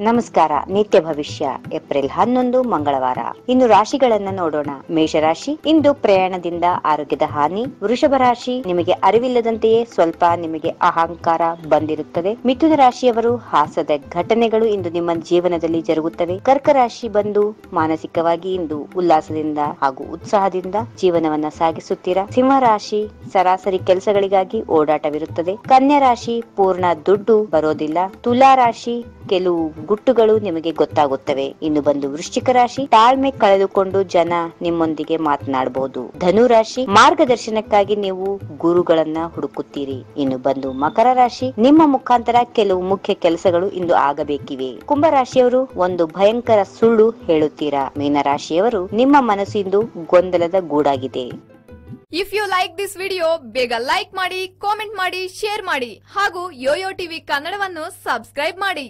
ನಮಸ್ಕಾರ. ನಿತ್ಯ ಭವಿಷ್ಯ, ಏಪ್ರಿಲ್ ಹನ್ನೊಂದು, ಮಂಗಳವಾರ. ಇನ್ನು ರಾಶಿಗಳನ್ನ ನೋಡೋಣ. ಮೇಷರಾಶಿ, ಇಂದು ಪ್ರಯಾಣದಿಂದ ಆರೋಗ್ಯದ ಹಾನಿ. ವೃಷಭ ರಾಶಿ, ನಿಮಗೆ ಅರಿವಿಲ್ಲದಂತೆಯೇ ಸ್ವಲ್ಪ ನಿಮಗೆ ಅಹಂಕಾರ ಬಂದಿರುತ್ತದೆ. ಮಿಥುನ ರಾಶಿಯವರು ಹಾಸದ ಘಟನೆಗಳು ಇಂದು ನಿಮ್ಮ ಜೀವನದಲ್ಲಿ ಜರುಗುತ್ತವೆ. ಕರ್ಕ ರಾಶಿ ಬಂದು ಮಾನಸಿಕವಾಗಿ ಇಂದು ಉಲ್ಲಾಸದಿಂದ ಹಾಗೂ ಉತ್ಸಾಹದಿಂದ ಜೀವನವನ್ನ ಸಾಗಿಸುತ್ತೀರಾ? ಸಿಂಹ ರಾಶಿ ಸರಾಸರಿ ಕೆಲಸಗಳಿಗಾಗಿ ಓಡಾಟವಿರುತ್ತದೆ. ಕನ್ಯಾ ರಾಶಿ ಪೂರ್ಣ ದುಡ್ಡು ಬರೋದಿಲ್ಲ. ತುಲಾ ರಾಶಿ ಕೆಲವು ಗುಟ್ಟುಗಳು ನಿಮಗೆ ಗೊತ್ತಾಗುತ್ತವೆ. ಇನ್ನು ಬಂದು ವೃಶ್ಚಿಕ ರಾಶಿ, ತಾಳ್ಮೆ ಕಳೆದುಕೊಂಡು ಜನ ನಿಮ್ಮೊಂದಿಗೆ ಮಾತನಾಡಬಹುದು ಧನು ರಾಶಿ, ಮಾರ್ಗದರ್ಶನಕ್ಕಾಗಿ ನೀವು ಗುರುಗಳನ್ನ ಹುಡುಕುತ್ತೀರಿ. ಇನ್ನು ಬಂದು ಮಕರ ರಾಶಿ, ನಿಮ್ಮ ಮುಖಾಂತರ ಕೆಲವು ಮುಖ್ಯ ಕೆಲಸಗಳು ಇಂದು ಆಗಬೇಕಿವೆ. ಕುಂಭರಾಶಿಯವರು ಒಂದು ಭಯಂಕರ ಸುಳ್ಳು ಹೇಳುತ್ತೀರಾ? ಮೀನರಾಶಿಯವರು ನಿಮ್ಮ ಮನಸ್ಸು ಇಂದು ಗೊಂದಲದ ಗೂಡಾಗಿದೆ. If you like this video ಬೇಗ ಲೈಕ್ ಮಾಡಿ ಕಾಮೆಂಟ್ ಮಾಡಿ ಶೇರ್ ಮಾಡಿ ಹಾಗೂ ಯೋಯೋ ಟಿವಿ ಕನ್ನಡವನ್ನು ಸಬ್ಸ್ಕ್ರೈಬ್ ಮಾಡಿ.